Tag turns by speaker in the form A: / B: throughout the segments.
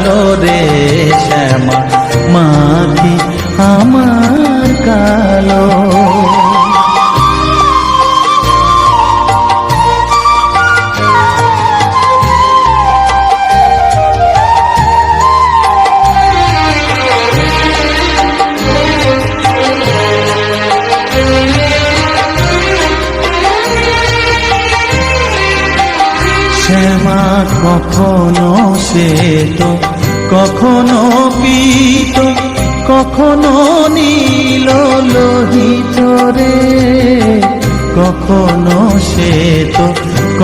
A: মোরালো রে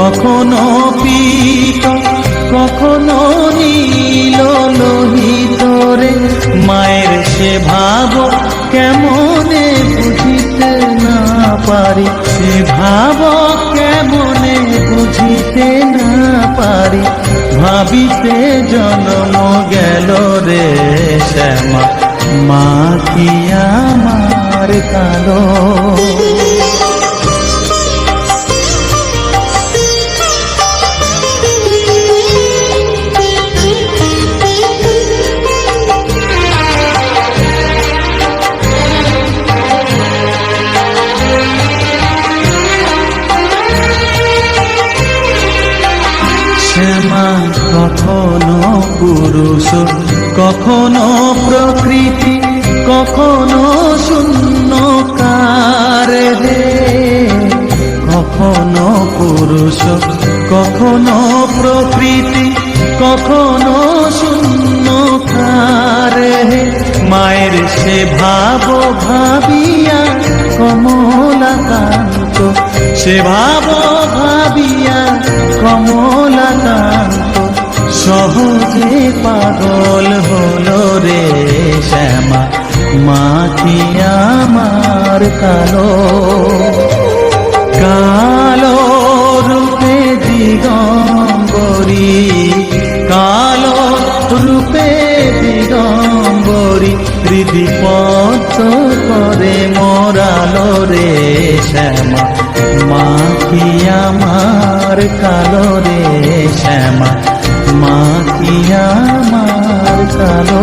A: কখনো পীত, কখনো নীল লোহিত রে। মায়ের সে ভাব কেমনে বুঝিতে না পারি? সে ভাব কেমনে বুঝিতে না পারি? ভাবিতে জন্ম গেল রে শ্যামা। মা কি আমার কালো? পুরুষ, কখনো প্রকৃতি, কখনো শূন্য কারে রে। কখনো পুরুষ, কখনো প্রকৃতি, কখনো শূন্য কারে মায়ের সে ভাব ভাবিয়া কমলাকান্ত, সে ভাব ভাবিয়া কমলাকান্ত। সহজে পাগল হলো রে শ্যামা মা কি আমার কালো। কালো রূপে দিগম্বরী, কালো রূপে দিগম্বরী হৃদিপত করে মোরালো রে শ্যামা মা কি আমার কালো রে শ্যামা। মা কি আমার কালো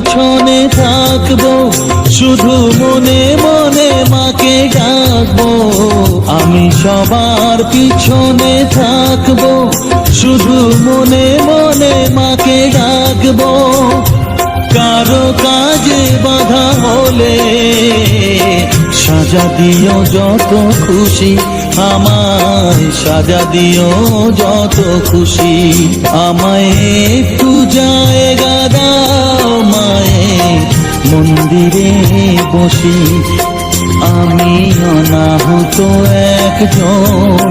A: পিছনে থাকব, শুধু মনে মনে মাকে ডাকবো। আমি সবার পিছনে থাকব, শুধু মনে মনে মাকে ডাকবো। কারও কাজে বাধা হলে সাজা দিও যত খুশি, আমায় সাজা দিও যত খুশি। আমায় একটু জায়গা দাও মায়ে মন্দিরে বসি। আমি অনাহত একজন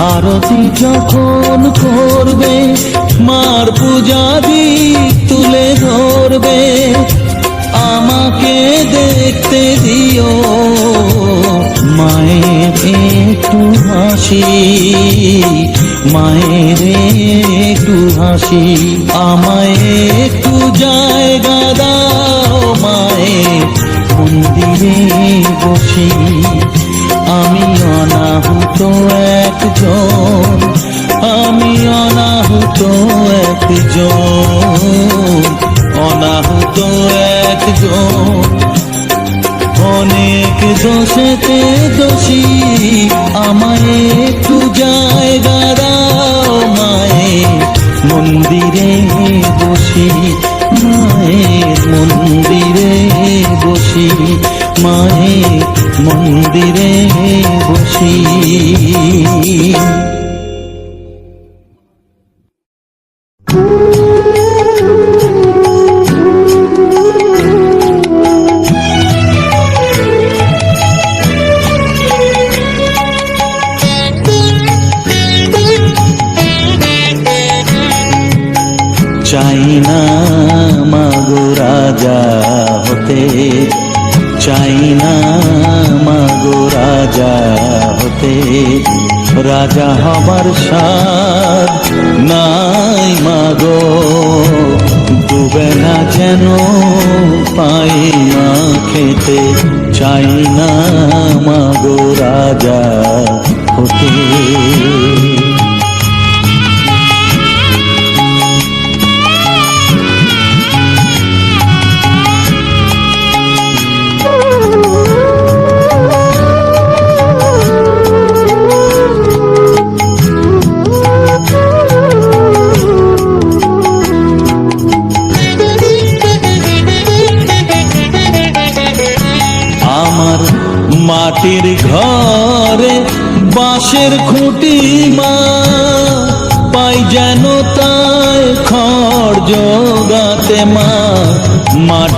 A: আরতি যখন করবে, মার পূজা দীপ তুলে ধরবে। আমাকে দেখতে দিও, মায়ের একটু হাসি, মায়ের একটু হাসি। আমায় একটু জায়গা দাও মায়ে মন্দিরে বসি। আমি অনাহুত একজন, আমি অনাহুত একজন অনাহুত একজন। অনেক দোষেতে দোষী, আমায় একটু জায়গা দাও মায়ে মন্দিরে বসি, মায়ের মন্দিরে বসি। মায়ের মন্দিরে বসি। মাগো রাজা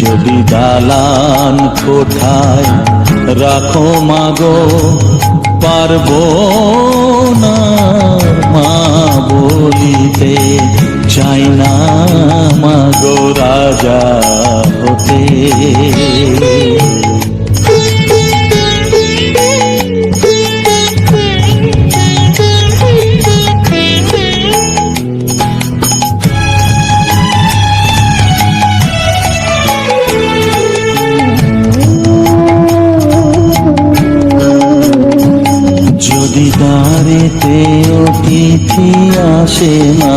A: যদি দালান কোঠায় রাখো মাগো পারব না মা বলিতে। চাই না মাগো রাজা হতে। অতিথি আসে না।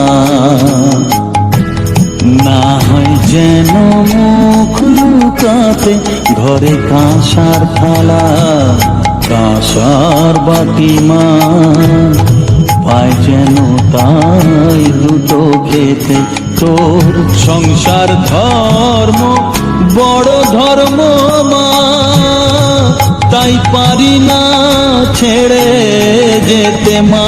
A: না হয় যেন মুখ লুকাতে ঘরে কাঁসার থালা, কাঁসার বাটি মা। পায় যেন তাই দুটো খেতে তোর সংসার ধর্ম, বড় ধর্ম মা। তাই পারি না ছেড়ে যেতে মা।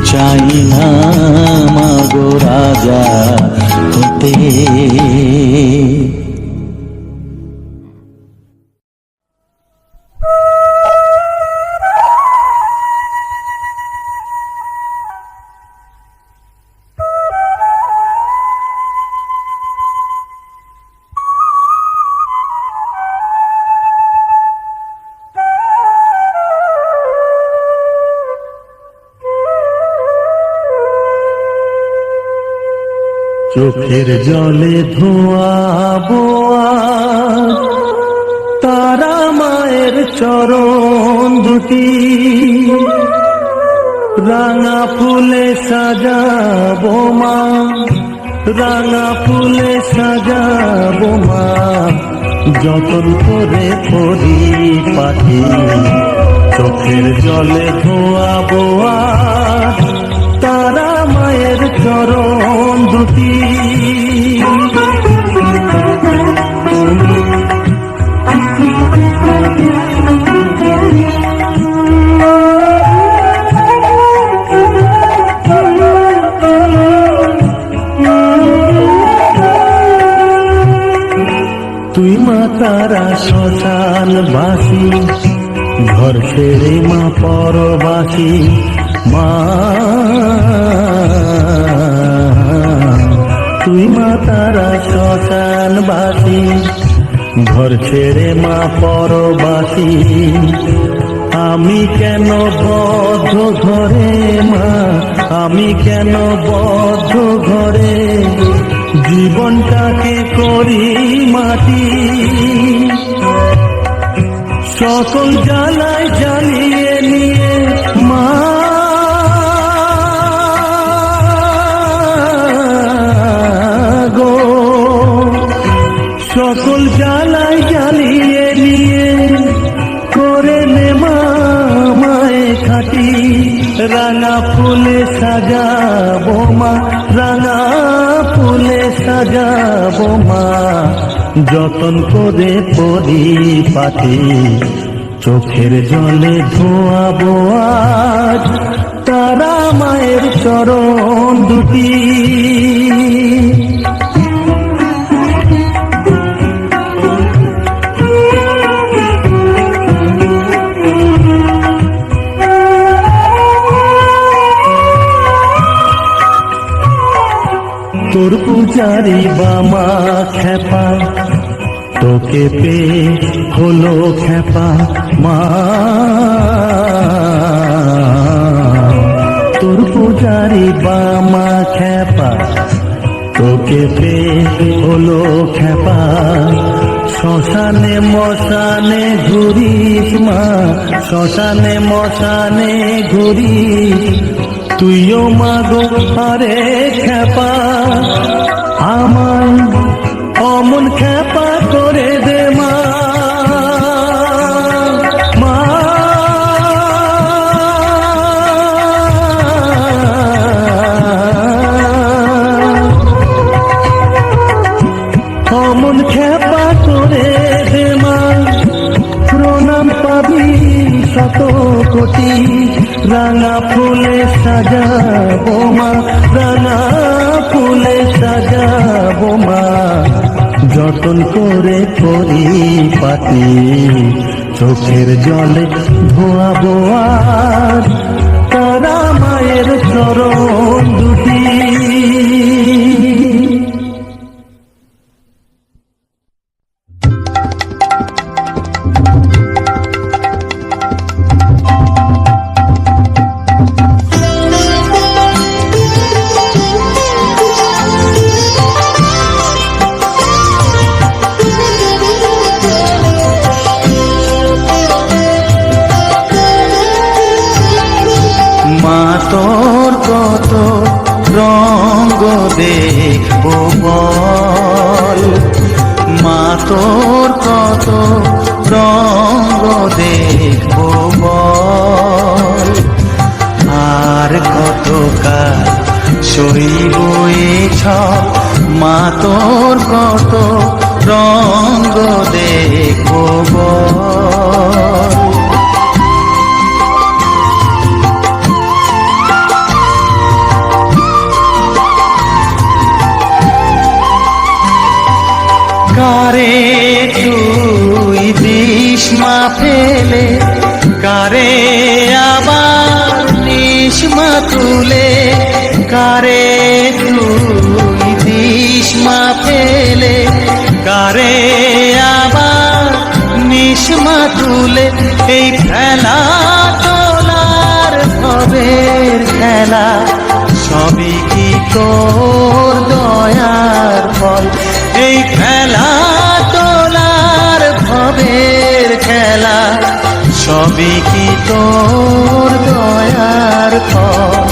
A: চাই না মাগো রাজা হতে।
B: চোখের জলে ধোয়া, বোয়া। তারা মায়ের চরণ দুটি রাঙা ফুলে সাজাবো মা। রাঙা ফুলে সাজাবো মা। যতন করে পরি পাখি, চোখের জলে ধোয়া, বোয়া। তারা মায়ের চরণ দুটি। তুই মা তারা শ্মশান বাসি ঘর ছেড়ে মা পরবাসী। মা বাসি, ঘর ছেড়ে মা পরবাসী। আমি কেন বদ্ধ ঘরে মা? আমি কেন বদ্ধ ঘরে? জীবনটাকে করি মাটি। সকল জ্বালায় জ্বালিয়ে মা যতন করে পরি পাটি চোখের জলে ধোয়াবো আজ তারা মায়ের চরণ দুটি। তোর পূজারি বামা খেপা, তোকে পে হলো খেপা মা। তোর পূজারি বামা খেপা, তোকে পে হলো খেপা। শ্মশানে মশানে ঘুরিস মা, শ্মশানে মশানে ঘুরিস তুইও মাগো আরে খেপা আমার করে পাতি চোখের জলে ধোয়া বোয়ার তারা মায়ের চরণ
A: ফেলে কারে আবার নিস মা তুলে কারে তুই দিস মা ফেলে কারে আবার নিস মা তুলে এই খেলা তোলার ভবের খেলা, সবই কি তোর দয়ার ফল? এই খেলা তোলার ভবের খেলা সবই কি তোর দয়ার ফল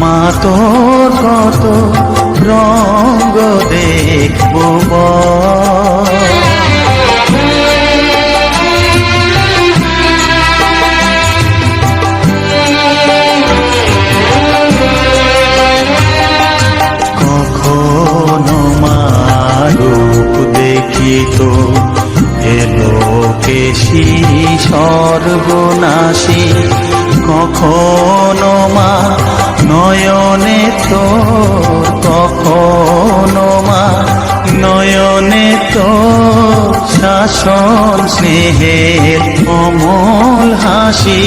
A: মা তোর কত রঙ্গ দেখব। কখনো মারূপ দেখি তো এলো কেশি সর্বনাশী কখনো মা নয়নে তো কখনো মা নয়নে তো শাসন স্নেহের কমল হাসি।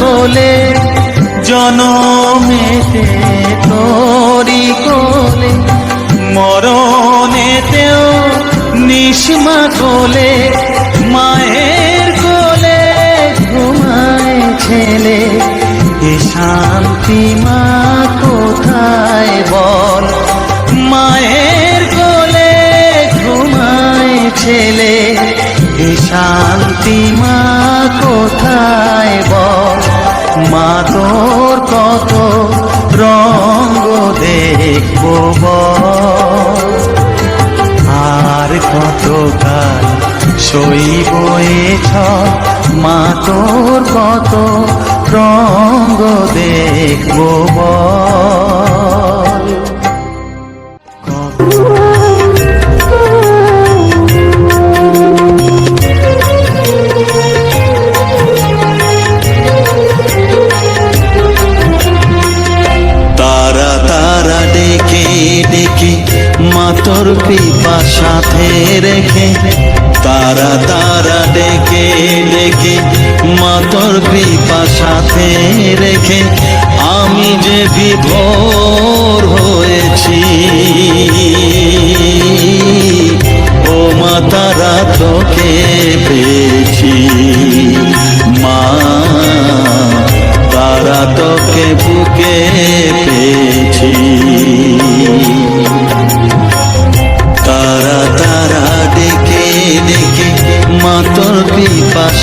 A: কোলে জনমেতে তোরি কোলে মরণেতেও নিষ্মা কোলে, মায়ের কোলে ঘুমায় ছেলে, এ শান্তি মা কোথায় বল? শান্তি মা কোথায় বল? মা তোর কত রঙ্গ দেখব বল? আর কত কাল সইব এ ছল মা তোর কত রঙ্গ দেখব বল? মাতর কৃপা সাথে রেখে, তারা তারা ডেকে ডেকে, মাতর কৃপা সাথে রেখে, আমি যে বিভোর হয়েছি। ও মা, তারা তোকে পেয়েছি। মা, তারা তোকে বুকে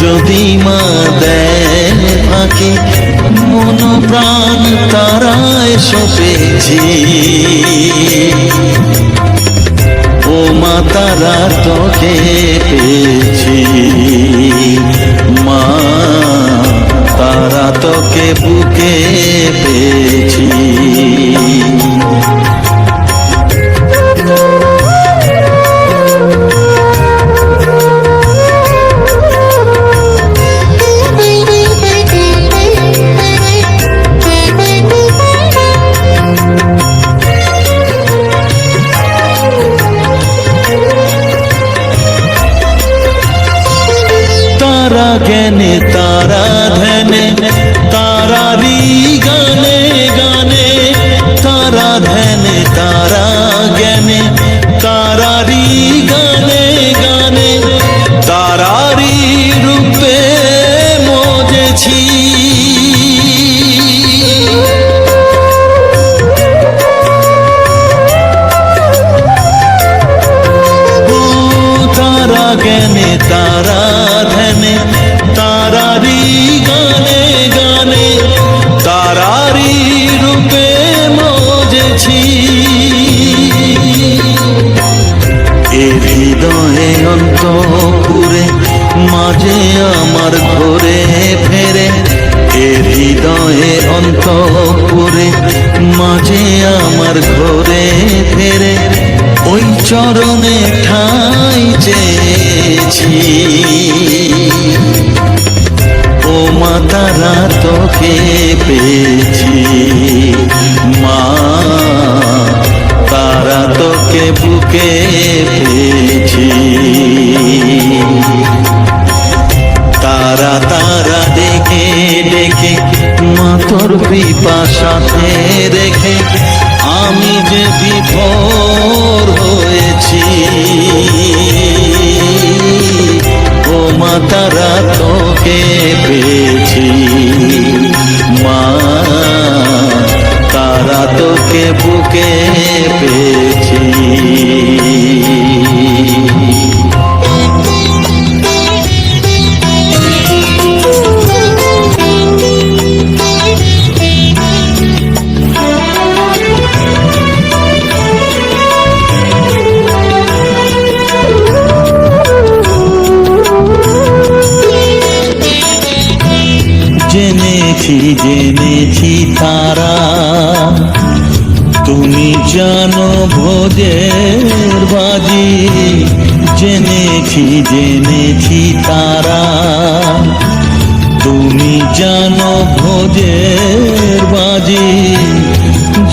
A: যদি মা দেন আঁকে, মন প্রাণ তারায় সপেছি। ও মা, তারা তোকে পেয়েছি। মা, তারা তোকে বুকে পেয়েছি।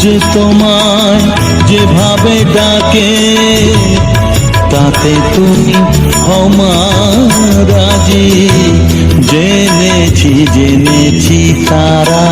A: যে তোমার যেভাবে ডাকে তাতে তুমি রাজি। জেনেছি জেনেছি তারা।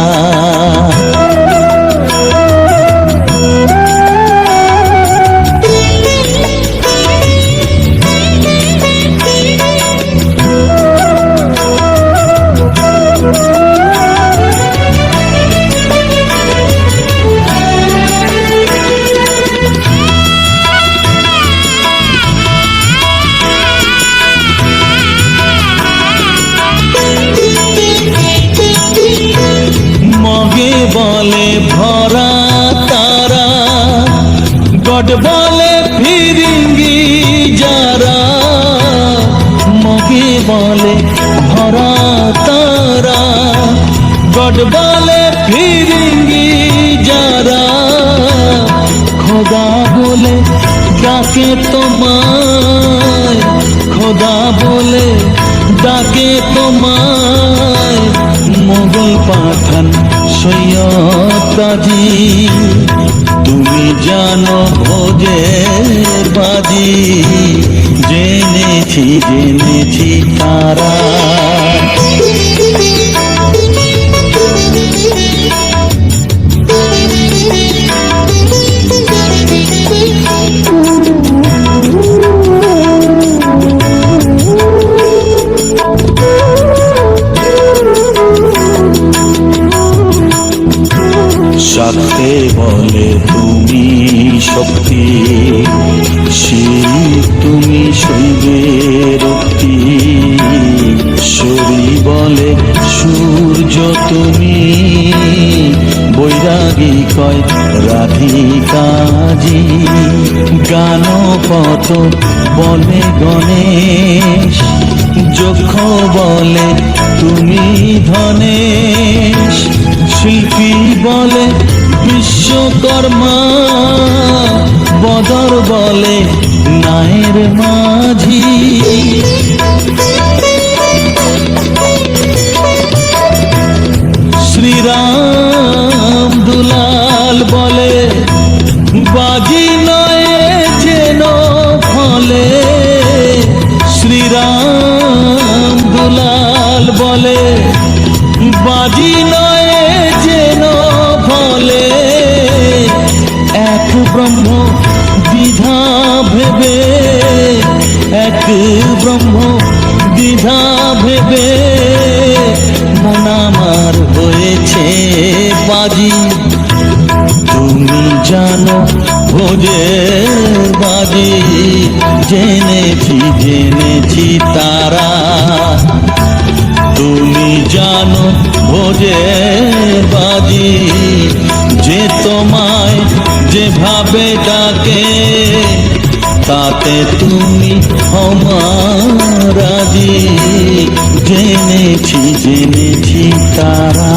A: ভরা তারা গড বলে ফিরিঙ্গি যারা। খোদা বলে ডাকে তোমায়, খোদা বলে ডাকে তোমায়। মোগল পাঠান সৈয়দাজি তুমি জানো ভোজের বাজি। জেনেছি জেনেছি তারা। শিব তুমি শৈবে রক্তি শরী বলে সূর্য তুমি। বৈরাগী কয় রাধিকাজি গানপত বলে গণেশ, যক্ষ বলে তুমি ধনেশ। শিল্পী বলে বিশ্বকর্মা বদর বলে নায়ের মাঝি। শ্রীরাম দুলাল বলে, বাজি নয় যেন ফলে। শ্রীরাম দুলাল বলে, বাজি নয় যেন ফলে। এক ব্রহ্ম এক ব্রহ্ম দ্বিধা ভেবে মন হয়েছে বাজি? তুমি জানো ভোজের বাজি। জেনেছি জেনেছি তারা। তুমি জানো ভোজের বাজি। যে তোমায় যেভাবে ডাকে তাতে তুমি আমার আদি জেনেছি জেনেছি তারা।